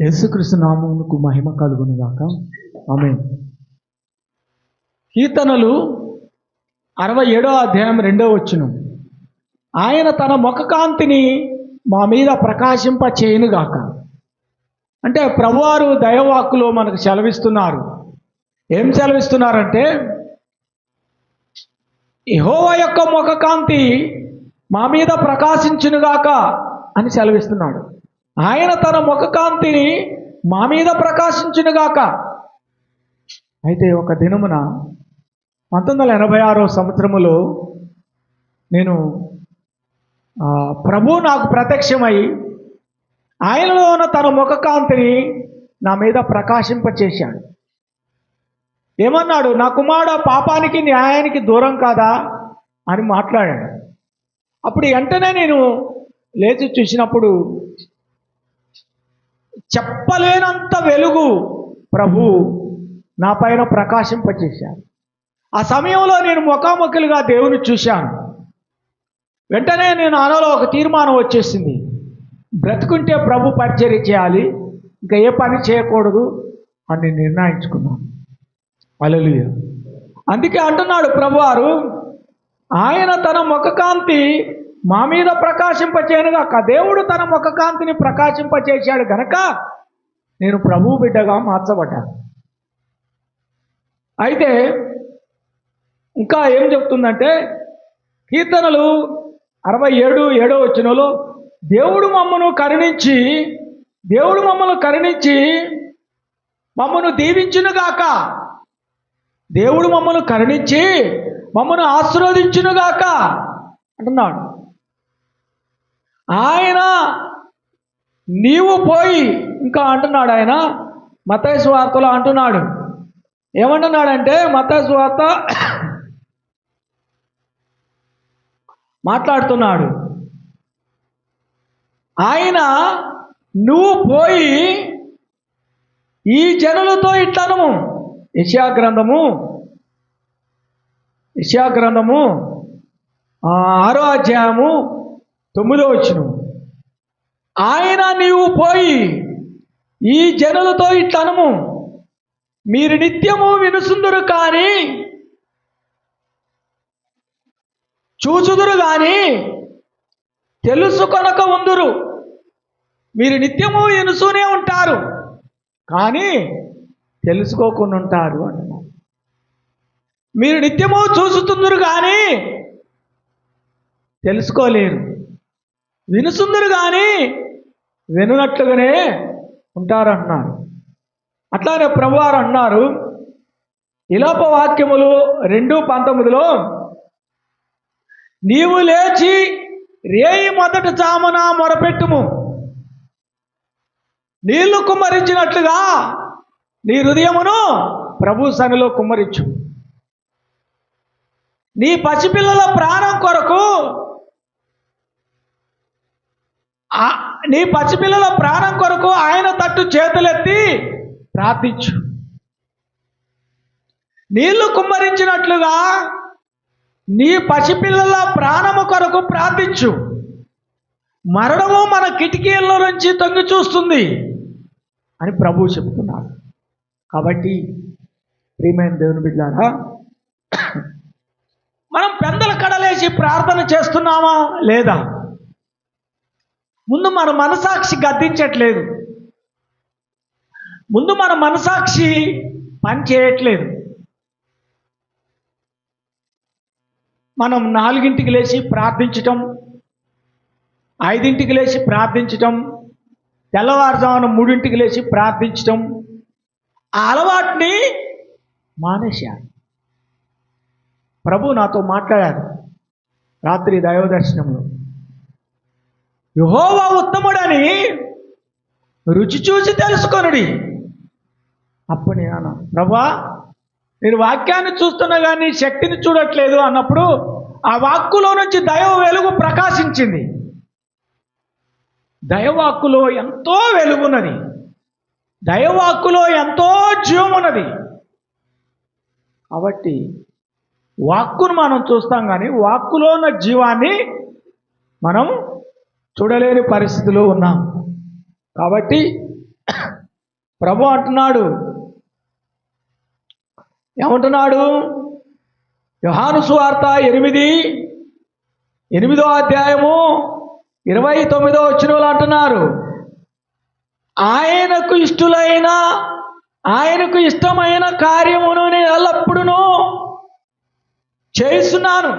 యేసుకృష్ణ నామమునకు మహిమ కలుగునుగాక. ఆమె కీర్తనలు అరవై ఏడో అధ్యాయం రెండో వచ్చును ఆయన తన ముఖకాంతిని మా మీద ప్రకాశింప చేయనుగాక అంటే ప్రభువారు దయవాకులో మనకు సెలవిస్తున్నారు. ఏం సెలవిస్తున్నారంటే యెహోవా యొక్క ముఖకాంతి మా మీద ప్రకాశించునుగాక అని సెలవిస్తున్నాడు. ఆయన తన ముఖకాంతిని మా మీద ప్రకాశించునుగాక. అయితే ఒక దినమున పంతొమ్మిది వందల ఎనభై ఆరో సంవత్సరములో నేను ప్రభు నాకు ప్రత్యక్షమై ఆయనలో ఉన్న తన ముఖకాంతిని నా మీద ప్రకాశింపచేశాడు. ఏమన్నాడు? నా కుమారుడు పాపానికి న్యాయానికి దూరం కాదా? అని మాట్లాడాడు. అప్పుడు వెంటనే నేను లేచి చూసినప్పుడు చెప్పలేనంత వెలుగు ప్రభు నా పైన ప్రకాశింపచేశాను ఆ సమయంలో నేను ముఖాముఖిలుగా దేవుని చూశాను. వెంటనే నేను అనలో ఒక తీర్మానం వచ్చేసింది. బ్రతుకుంటే ప్రభు పరిచర్య చేయాలి ఇంకా ఏ పని చేయకూడదు అని నిర్ణయించుకున్నాను. అలలుయ అందుకే అంటున్నాడు ప్రభువారు ఆయన తన ముఖకాంతి మా మీద ప్రకాశింపచేయనుగాక దేవుడు తన ముఖకాంతిని ప్రకాశింపచేశాడు గనక నేను ప్రభు బిడ్డగా మార్చబడ్డాను. అయితే ఇంకా ఏం చెప్తుందంటే కీర్తనలు అరవై ఏడు ఏడో వచ్చినలో దేవుడు మమ్మను కరుణించి దేవుడు మమ్మల్ని కరుణించి మమ్మను దీవించునుగాక. దేవుడు మమ్మల్ని కరుణించి మమ్మను ఆశీర్వదించునుగాక అంటున్నాడు. ఆయన నీవు పోయి ఇంకా అంటున్నాడు ఆయన. మతైసు వార్తలో అంటున్నాడు. ఏమంటున్నాడంటే మతైసు వార్త మాట్లాడుతున్నాడు. ఆయన నువ్వు పోయి ఈ జనులతో ఇట్లనము. యశా గ్రంథము. యశా గ్రంథము ఆరో అధ్యాయము తొమ్మిదో వచ్చిన ఆయన నీవు పోయి ఈ జనులతో ఇట్లనము మీరు నిత్యము వినుసుందురు కానీ చూచుదురు కానీ తెలుసుకొనక ఉందురు. మీరు నిత్యము వినుసూనే ఉంటారు కానీ తెలుసుకోకుండా ఉంటారు అంటున్నారు మీరు నిత్యము చూసుతుందరు కానీ తెలుసుకోలేరు. వినుసుందరు కానీ వినున్నట్లుగానే ఉంటారంటున్నారు అట్లానే ప్రభువారు అన్నారు ఇలోప వాక్యములు రెండు పంతొమ్మిదిలో నీవు లేచి రేయి మొదట చామున మొరపెట్టుము. నీళ్ళు కుమ్మరించినట్లుగా నీ హృదయమును ప్రభు సనిలో కుమ్మరించు. నీ పసిపిల్లల ప్రాణం కొరకు నీ పసిపిల్లల ప్రాణం కొరకు ఆయన తట్టు చేతులెత్తి ప్రార్థించు. నీళ్ళు కుమ్మరించినట్లుగా నీ పసిపిల్లల ప్రాణము కొరకు ప్రార్థించు. మరణము మన కిటికీల్లో నుంచి తొంగి చూస్తుంది అని ప్రభువు చెప్తున్నాడు కాబట్టి ప్రియమైన దేవుని బిడ్డారా మనం పెందల కడలేసి ప్రార్థన చేస్తున్నామా లేదా? ముందు మన మనసాక్షి గద్దించట్లేదు. ముందు మన మనసాక్షి పని చేయట్లేదు మనం నాలుగింటికి లేచి ప్రార్థించటం ఐదింటికి లేచి ప్రార్థించటం తెల్లవారుజామున మూడింటికి లేచి ప్రార్థించటం ఆ అలవాటుని మానేశాను ప్రభు నాతో మాట్లాడారు రాత్రి దైవ దర్శనంలో యహోవా ఉత్తముడని రుచి చూసి తెలుసుకొనుడి. అప్పుడు నేను ప్రభా నేను వాక్యాన్ని చూస్తున్నా కానీ శక్తిని చూడట్లేదు అన్నప్పుడు ఆ వాక్కులో నుంచి దైవ వెలుగు ప్రకాశించింది. దైవవాక్కులో ఎంతో వెలుగున్నది. దైవవాక్కులో ఎంతో జీవమున్నది. కాబట్టి వాక్కును మనం చూస్తాం కానీ వాక్కులో ఉన్న జీవాన్ని మనం చూడలేని పరిస్థితిలో ఉన్నాం. కాబట్టి ప్రభు అంటున్నాడు ఏమంటున్నాడు? యోహాను సువార్త ఎనిమిది ఎనిమిదో అధ్యాయము ఇరవై తొమ్మిదో వచ్చిన అంటున్నారు ఆయనకు ఇష్టలైన ఆయనకు ఇష్టమైన కార్యమును నేను ఎల్లప్పుడూ చేస్తున్నాను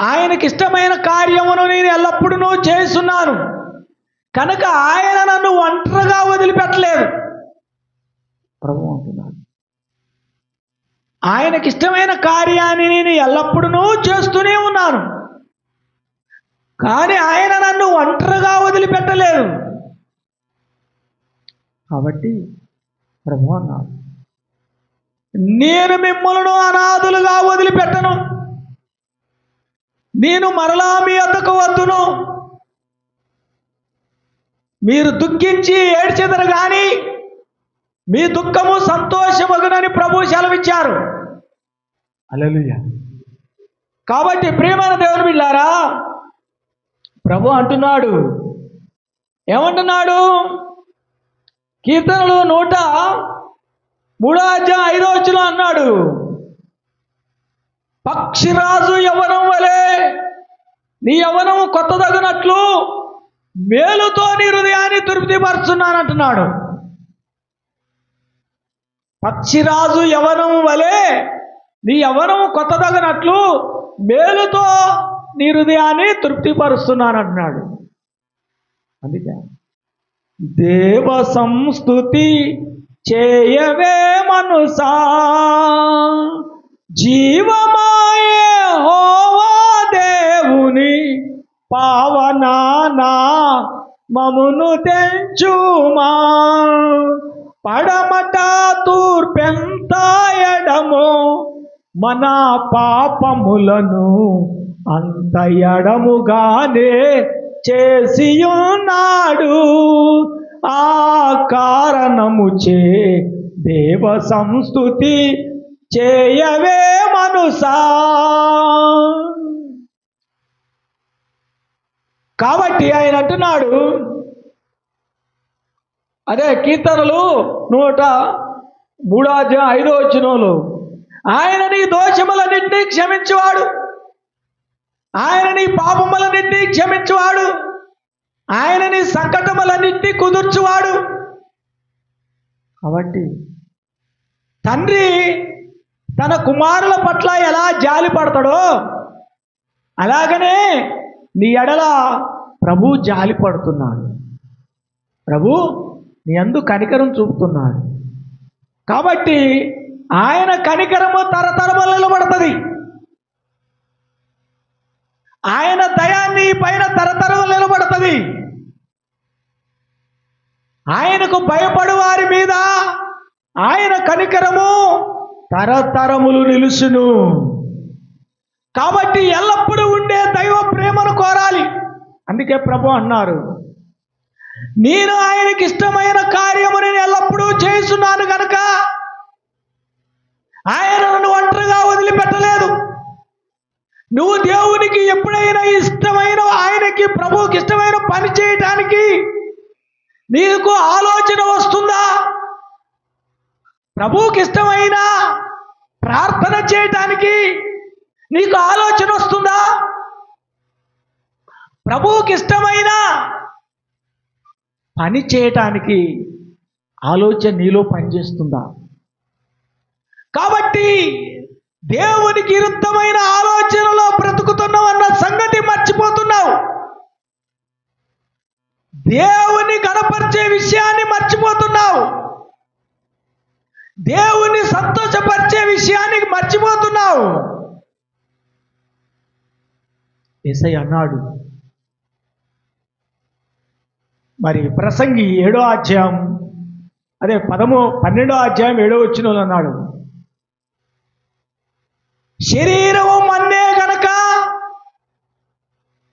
ఆయనకి ఇష్టమైన కార్యమును నేను ఎల్లప్పుడూ చేస్తున్నాను. కనుక ఆయన నన్ను ఒంటరిగా వదిలిపెట్టలేదు. ప్రభు అంటున్నాడు. ఆయనకి ఇష్టమైన కార్యాన్ని నేను ఎల్లప్పుడూ చేస్తూనే ఉన్నాను. కానీ ఆయన నన్ను ఒంటరిగా వదిలిపెట్టలేదు. కాబట్టి ప్రభు అన్నాడు నేను మిమ్మల్ని అనాథులుగా వదిలిపెట్టను. నేను మరలా మీ వద్దకు వద్దును. మీరు దుఃఖించి ఏడ్చెదరు గాని మీ దుఃఖము సంతోషమగునని ప్రభు సెలవిచ్చారు. అలలుయ కాబట్టి ప్రియమైన దేవుని బిళ్ళారా ప్రభు అంటున్నాడు. ఏమంటున్నాడు? కీర్తనలు నూట మూడో అధ్యాయం ఐదో వచ్చిన అన్నాడు. పక్షిరాజు యవనం వలె నీ యవనం కొత్తదగినట్లు మేలుతో నీ హృదయాన్ని తృప్తిపరుచున్నానంటున్నాడు. పక్షిరాజు యవనం వలె నీ యవనం కొత్తదగినట్లు మేలుతో నీ హృదయాన్ని తృప్తిపరుస్తున్నానంటున్నాడు. అందుకే దేవ సంస్థుతి చేయవే మనుసా జీవమాయే హోవా దేవుని పావనానా మమును తెంచుమా. పడమట తూర్పెంత ఎడమో మన పాపములను అంత ఎడముగానే చేసి ఉన్నాడు ఆ కారణము చే దేవ సంస్థుతి చేయవే మనుసా. కాబట్టి ఆయన అంటున్నాడు అదే కీర్తనలు నూట మూడో అధ్యాయం ఐదో వచ్చినోలు ఆయన నీ దోషములన్నింటినీ క్షమించువాడు. ఆయన నీ పాపములన్నింటినీ క్షమించువాడు. ఆయన నీ సంకటములన్నింటినీ కుదుర్చువాడు. కాబట్టి తండ్రి తన కుమారుల పట్ల ఎలా జాలి పడతాడో అలాగనే నీ ఎడల ప్రభు జాలి పడుతున్నాడు. ప్రభు నీ అందు కనికరం చూపుతున్నాడు. కాబట్టి ఆయన కనికరము తరతరములు నిలబడుతుంది. ఆయన దయాన్ని పైన తరతరములు నిలబడుతుంది. ఆయనకు భయపడు వారి మీద ఆయన కనికరము తరతరములు నిలుసును కాబట్టి ఎల్లప్పుడూ ఉండే దైవ ప్రేమను కోరాలి. అందుకే ప్రభు అన్నారు నేను ఆయనకి ఇష్టమైన కార్యము నేను ఎల్లప్పుడూ చేస్తున్నాను కనుక ఆయన నన్ను ఒంటరిగా వదిలిపెట్టలేదు. నువ్వు దేవునికి ఎప్పుడైనా ఇష్టమైన ఆయనకి ప్రభువుకి ఇష్టమైన పని చేయటానికి నీకు ఆలోచన వస్తుందా? ప్రభువుకి ఇష్టమైన ప్రార్థన చేయటానికి నీకు ఆలోచన వస్తుందా? ప్రభువుకి ఇష్టమైన పని చేయటానికి ఆలోచన నీలో పనిచేస్తుందా? కాబట్టి దేవునికి విరుద్ధమైన దేవుని సంతోషపరిచే విషయానికి మర్చిపోతున్నావు. ఎసై అన్నాడు మరి ప్రసంగి ఏడో అధ్యాయం అదే పదమో పన్నెండో అధ్యాయం ఏడో వచ్చిన అన్నాడు శరీరము మన్నే గనక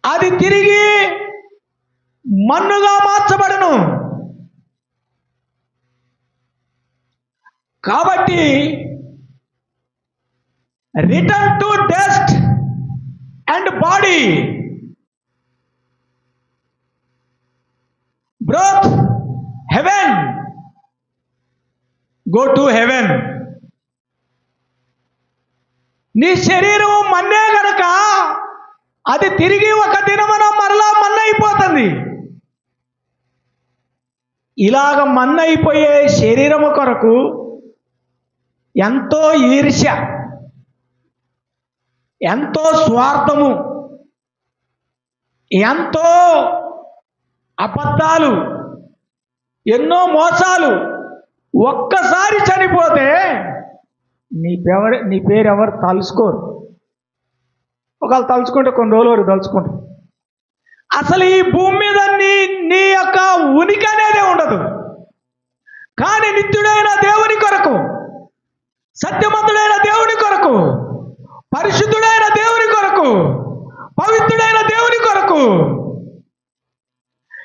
అది తిరిగి మన్నుగా మార్చబడను. కాబట్టి return to dust and body broth heaven go to heaven నీ శరీరం మన్నే గనక అది తిరిగి ఒక దినమన మరలా మన్నైపోతుంది. ఇలాగ మన్నైపోయే శరీరము కొరకు ఎంతో ఈర్ష్య ఎంతో స్వార్థము ఎంతో అబద్ధాలు ఎన్నో మోసాలు ఒక్కసారి చనిపోతే నీ పేరు నీ పేరు ఎవరు తలుచుకోరు. ఒకవేళ తలుచుకుంటే కొన్ని రోజులు వరకు తలుచుకుంటారు. అసలు ఈ భూమి మీద నీ నీ యొక్క ఉనికి అనేది ఉండదు. కానీ నిత్యుడైన దేవుని కొరకు సత్యమంతుడైన దేవుని కొరకు పరిశుద్ధుడైన దేవుని కొరకు పవిత్రుడైన దేవుని కొరకు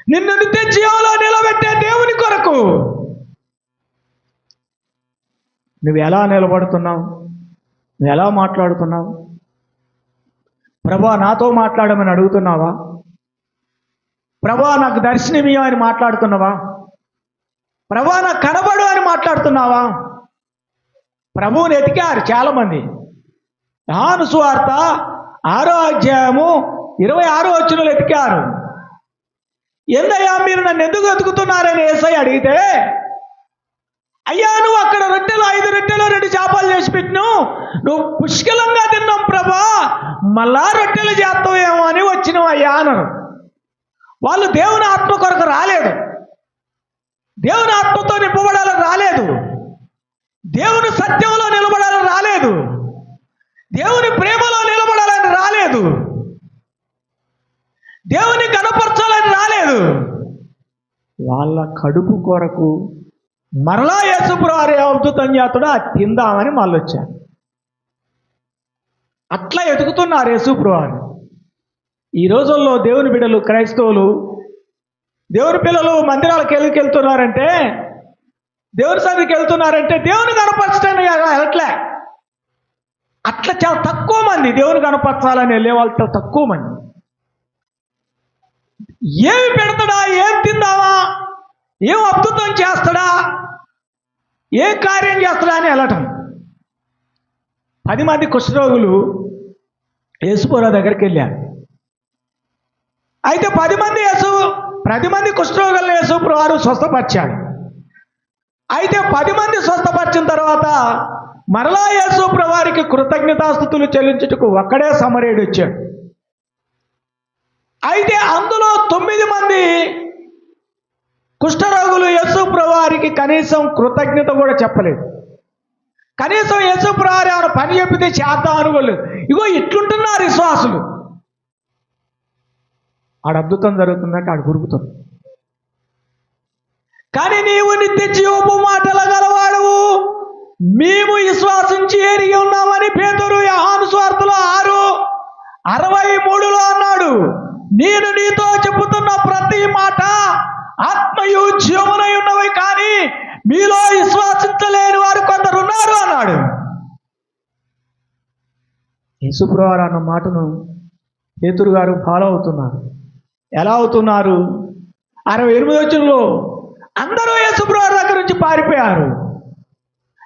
నిన్ను నిత్య జీవంలో నిలబెట్టే దేవుని కొరకు. నువ్వు ఎలా నిలబడుతున్నావు? నువ్వు ఎలా మాట్లాడుతున్నావు? ప్రభా నాతో మాట్లాడమని అడుగుతున్నావా? ప్రభా నాకు దర్శనమియో అని మాట్లాడుతున్నావా? ప్రభా నాకు కనబడు అని మాట్లాడుతున్నావా? ప్రభువుని ఎతికారు చాలామంది. యోహాను సువార్త ఆరో అధ్యాయము ఇరవై ఆరో వచ్చినలు ఎతికారు. ఎందయ్యా మీరు నన్ను ఎందుకు ఎతుకుతున్నారని ఏసై అడిగితే అయ్యా నువ్వు అక్కడ రొట్టెలు ఐదు రొట్టెలు రెండు చేపలు చేసి పెట్టిను నువ్వు పుష్కలంగా తిన్నాం ప్రభా మళ్ళా రొట్టెలు చేస్తావేమో అని వచ్చినావు అయ్యా అన్నారు. వాళ్ళు దేవుని ఆత్మ కొరకు రాలేదు దేవుని ఆత్మతో నింపబడాలని రాలేదు దేవుని సత్యంలో నిలబడాలని రాలేదు. దేవుని ప్రేమలో నిలబడాలని రాలేదు. దేవుని కనపరచాలని రాలేదు. వాళ్ళ కడుపు కొరకు మరలా యేసుప్రవారి అద్భుతం చేతుడు అది తిందామని మళ్ళీ వచ్చాను అట్లా ఎదుగుతున్నారు యేసుప్రవారు ఈ రోజుల్లో దేవుని బిడ్డలు క్రైస్తవులు దేవుని పిల్లలు మందిరాలకు వెళ్ళికెళ్తున్నారంటే దేవుని సభకి వెళ్తున్నారంటే దేవుని కనపరచడానికి వెళ్ళట్లే. అట్లా చాలా తక్కువ మంది దేవుని కనపరచాలని వెళ్ళే వాళ్ళు చాలా తక్కువ మంది. ఏమి పెడతాడా? ఏం తిందావా ఏం అద్భుతం చేస్తాడా? ఏ కార్యం చేస్తాడా అని వెళ్ళటం. పది మంది కుష్ఠరోగులు యేసుపుర దగ్గరికి వెళ్ళారు. అయితే పది మంది యేసు పది మంది కుష్ఠరోగులను యేసు వారు స్వస్థపరిచాడు అయితే పది మంది స్వస్థపరిచిన తర్వాత మరలా యేసుప్రభు వారికి కృతజ్ఞతాస్థుతులు చెల్లించుటకు ఒక్కడే సమరేడు వచ్చాడు. అయితే అందులో తొమ్మిది మంది కుష్ఠరోగులు యేసు వారికి కనీసం కృతజ్ఞత కూడా చెప్పలేదు. కనీసం యేసు వారు ఏమైనా పని చెప్పితే చేద్దాం అనుకోలేదు. ఇగో ఇట్లుంటున్నారు విశ్వాసులు. ఆడ అద్భుతం జరుగుతుందంటే ఆడు గురుగుతుంది. కానీ నీవు నిత్య జీవపు మాటల గలవాడవు. మేము విశ్వాసించి ఎరిగి ఉన్నామని పేదరు యహాను స్వార్థలో ఆరు. అరవై మూడులో అన్నాడు నేను నీతో చెబుతున్న ప్రతి మాట ఆత్మయు జీవమునై ఉన్నవి కానీ మీలో విశ్వాసించలేని వారు కొందరు ఉన్నారు అన్నాడు. యేసుప్రవారు అన్న మాటను పేతురు గారు ఫాలో అవుతున్నారు. ఎలా అవుతున్నారు? అరవై ఎనిమిది వచ్చినలో అందరూ యేసుప్రవారి దగ్గర నుంచి పారిపోయారు.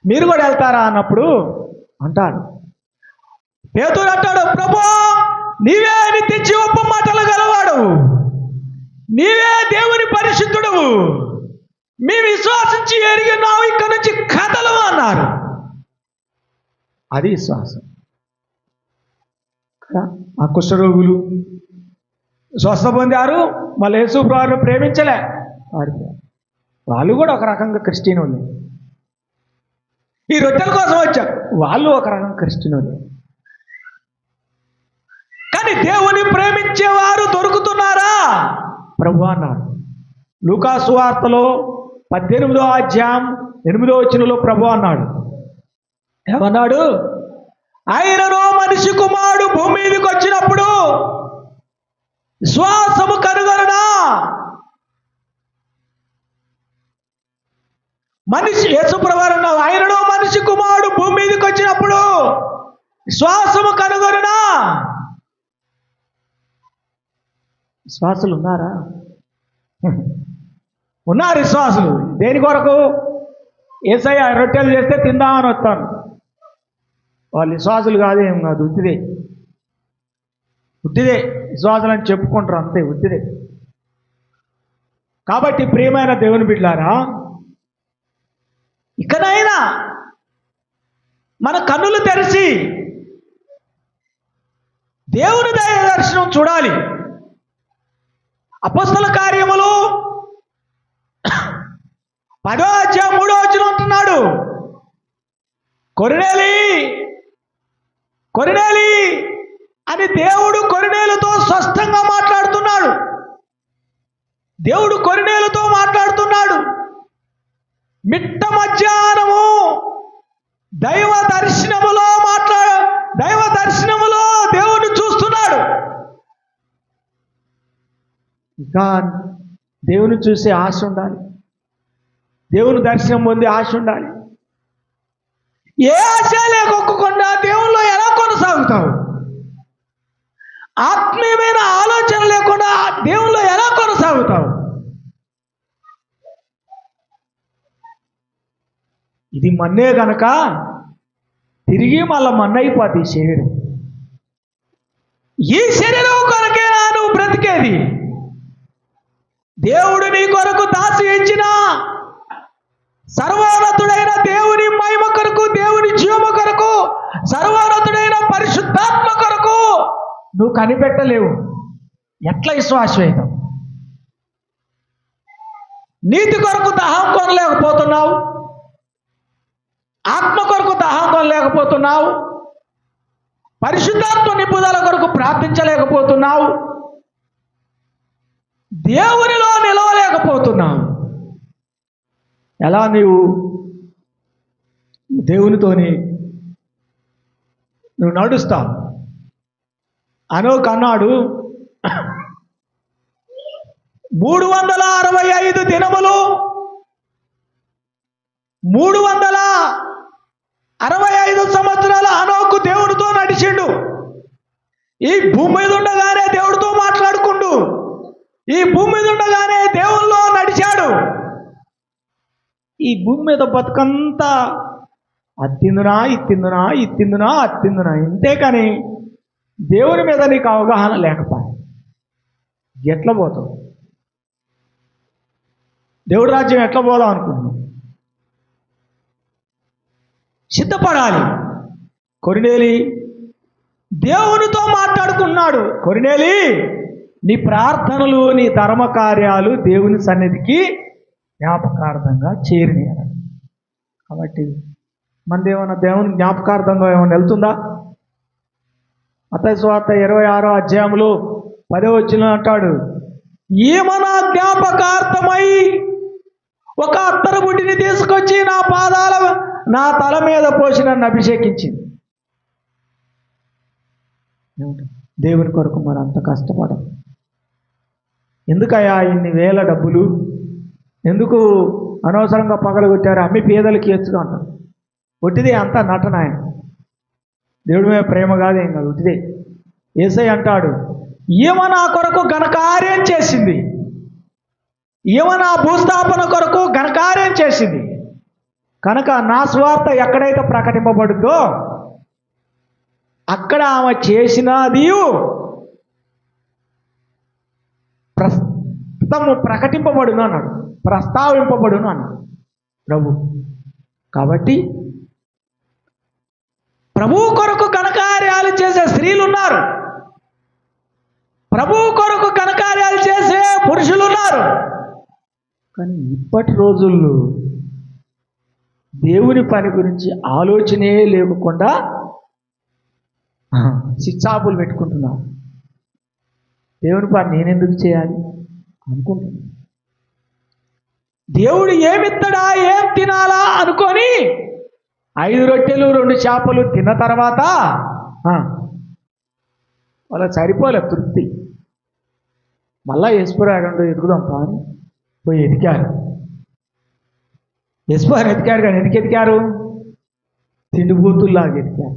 మీరు కూడా వెళ్తారా అన్నప్పుడు అంటాడు. పేతుడు అంటాడు ప్రభా నీవే నిత్య జీవప్ప మాటలు గలవాడు. నీవే దేవుని పరిశుద్ధుడు మేము విశ్వాసించి ఎరిగినావు ఇక్కడ నుంచి కథలు అన్నారు. అది విశ్వాసం. ఆ కుష్ఠరోగులు స్వస్థ పొందారు మళ్ళీ యేసు ప్రేమించలే. పారిపోయారు. వాళ్ళు కూడా ఒక రకంగా క్రిస్టియన్ వాళ్ళు ఈ రొట్టెల కోసం వచ్చారు వాళ్ళు ఒక రకంగా క్రిస్టియన్ వాళ్ళు కానీ దేవుని ప్రేమించేవారు దొరుకుతున్నారా? ప్రభు అన్నాడు. లూకాసు వార్తలో పద్దెనిమిదో అధ్యాయం ఎనిమిదో వచ్చినలో ప్రభు అన్నాడు. ఏమన్నాడు? ఆయనను మనిషి కుమారుడు భూమి మీదకి వచ్చినప్పుడు శ్వాసము కనుగొనడా మనిషి యేసుప్రవారు ఆయనను మనిషి కుమారుడు భూమి మీదకి వచ్చినప్పుడు శ్వాసము కనుగొనునా? విశ్వాసులు ఉన్నారా ఉన్నారు విశ్వాసులు. దేని కొరకు? ఏసయ్య రొట్టెలు చేస్తే తిందామని వస్తాను. వాళ్ళు విశ్వాసులు కాదు ఏం కాదు ఉత్తిదే ఉత్తిదే విశ్వాసులు అని చెప్పుకుంటారు అంతే ఉత్తిదే కాబట్టి ప్రియమైన దేవుని బిడ్డారా ఇకనైనా మన కన్నులు తెరిచి దేవుని దయ దర్శనం చూడాలి. అపస్తుల కార్యములు పదో అధ్యాయం మూడో వచ్చిన అంటున్నాడు. కొరినేలి కొరినేలి అని దేవుడు కొరినేలుతో స్పష్టంగా మాట్లాడుతున్నాడు దేవుడు కొరినేలుతో మాట్లాడుతున్నాడు మిట్ట మధ్యాహ్నము దైవ దర్శనములో మాట్లాడ దైవ దర్శనములో దేవుడు చూస్తున్నాడు గాడ్ దేవుని చూసే ఆశ ఉండాలి. దేవుని దర్శనం పొందే ఆశ ఉండాలి. ఏ ఆశ లేకొక్కకుండా దేవుల్లో ఎలా కొనసాగుతావు? ఆత్మీయమైన ఆలోచన లేకుండా దేవుల్లో ఎలా కొనసాగుతావు? ఇది మన్నే గనక తిరిగి మళ్ళీ మన్నైపోతుంది ఈ శరీరం. ఈ శరీరం కొరకేనా నువ్వు బ్రతికేది? దేవుడు నీ కొరకు దాసి ఇచ్చిన సర్వోన్నతుడైన దేవుని మహిమ కొరకు దేవుని జీవము కొరకు సర్వోన్నతుడైన పరిశుద్ధాత్మ కొరకు నువ్వు కనిపెట్టలేవు. ఎట్లా విశ్వాసవేతం నీతి కొరకు దహం కొనలేకపోతున్నావు. ఆత్మ కొరకు దహం కొనలేకపోతున్నావు. పరిశుద్ధాత్మ నిపుదల కొరకు ప్రార్థించలేకపోతున్నావు. దేవునిలో నిలవలేకపోతున్నావు. ఎలా నీవు దేవునితోని నువ్వు నడుస్తావు? అనోక్ అన్నాడు మూడు వందల అరవై ఐదు దినములు మూడు వందల అరవై ఐదు సంవత్సరాల అనోకు దేవుడితో నడిచిండు. ఈ భూమి మీద ఉండగానే దేవుడితో ఈ భూమి మీద ఉండగానే దేవుల్లో నడిచాడు. ఈ భూమి మీద బతుకంతా అత్తిందునా ఇత్తిందునా ఇత్తిందునా అత్తిందునా. ఇంతే కానీ దేవుని మీద నీకు అవగాహన లేకపోయా ఎట్లా పోతావు? దేవుడి రాజ్యం ఎట్లా పోదాం అనుకుంటున్నావు? సిద్ధపడాలి. కొరినేలి దేవునితో మాట్లాడుకున్నాడు. కొరినేలి! నీ ప్రార్థనలు నీ ధర్మ కార్యాలు దేవుని సన్నిధికి జ్ఞాపకార్థంగా చేరినాయి కాబట్టి మనది ఏమైనా దేవుని జ్ఞాపకార్థంగా ఏమైనా వెళ్తుందా? అతని ఇరవై ఆరో అధ్యాయంలో పదే వచ్చిన అంటాడు ఏమన్నా జ్ఞాపకార్థమై ఒక అత్తరబుడ్డిని తీసుకొచ్చి నా పాదాల నా తల మీద పోసి నన్ను అభిషేకించింది. దేవుని కొరకు మరి అంత కష్టపడదు ఎందుకయా ఇన్ని వేల డబ్బులు? ఎందుకు అనవసరంగా పగలగొట్టారు? అమ్మి పేదలకి ఇచ్చగా అంటారు. ఒట్టిదే అంతా నటన ఆయన దేవుడి మీద ప్రేమ కాదు ఏం కాదు ఒట్టిదే. ఏసై అంటాడు ఈమె నా కొరకు ఘనకార్యం చేసింది. ఈమె నా భూస్థాపన కొరకు ఘనకార్యం చేసింది. కనుక నా స్వార్థ ఎక్కడైతే ప్రకటింపబడుద్దో అక్కడ ఆమె చేసినది ప్రస్తుతము ప్రకటింపబడును అన్నాడు. ప్రస్తావింపబడును అన్నాడు. ప్రభు కాబట్టి ప్రభు కొరకు ఘనకార్యాలు చేసే స్త్రీలు ఉన్నారు. ప్రభు కొరకు ఘనకార్యాలు చేసే పురుషులు ఉన్నారు. కానీ ఇప్పటి రోజుల్లో దేవుని పని గురించి ఆలోచనే లేకుండా శిక్షాపులు పెట్టుకుంటున్నాను దేవుని పని నేనెందుకు చేయాలి? అనుకుంటున్నాను దేవుడు ఏమిత్తడా ఏం తినాలా అనుకొని ఐదు రొట్టెలు రెండు చేపలు తిన్న తర్వాత వాళ్ళ సరిపోలే తృప్తి. మళ్ళా యశ్వరాగండు ఎదుగుదాం కానీ పోయి ఎతికారు. యశ్వర్ ఎతికారు కానీ ఎందుకు ఎతికారు? తిండిబూతుల్లాగా ఎతికారు.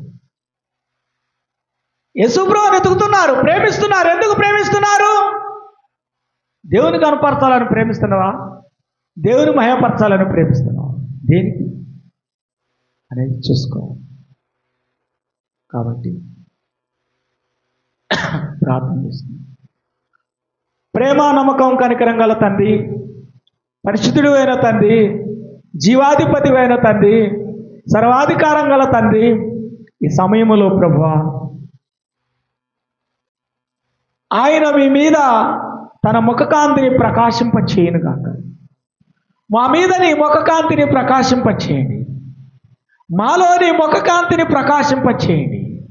యశుబ్రోని వెతుకుతున్నారు ప్రేమిస్తున్నారు. ఎందుకు ప్రేమిస్తున్నారు? దేవుని కనపరచాలని ప్రేమిస్తున్నావా? దేవుని మహపరచాలని ప్రేమిస్తున్నావా? దేనికి? అనేది చూసుకోవాలి కాబట్టి ప్రార్థన చేస్తుంది ప్రేమ నమ్మకం కనికరం గల తండ్రి పరిశుద్ధుడు అయిన తండ్రి జీవాధిపతి అయిన తండ్రి సర్వాధికారం గల తండ్రి ఈ సమయంలో ప్రభు ఆయన మీ మీద తన ముఖకాంతిని ప్రకాశింపచేయను గాక మా మీద నీ ముఖకాంతిని ప్రకాశింపచేయండి. మాలో నీ ముఖకాంతిని ప్రకాశింపచేయండి.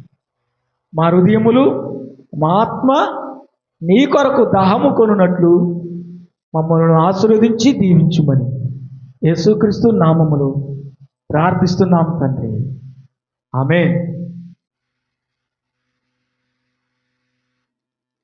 మా హృదయములు మా ఆత్మ నీ కొరకు దాహము కొనున్నట్లు మమ్మల్ని ఆశీర్వదించి దీవించుమని యేసుక్రీస్తు నామములు ప్రార్థిస్తున్నాం తండ్రి. ఆమె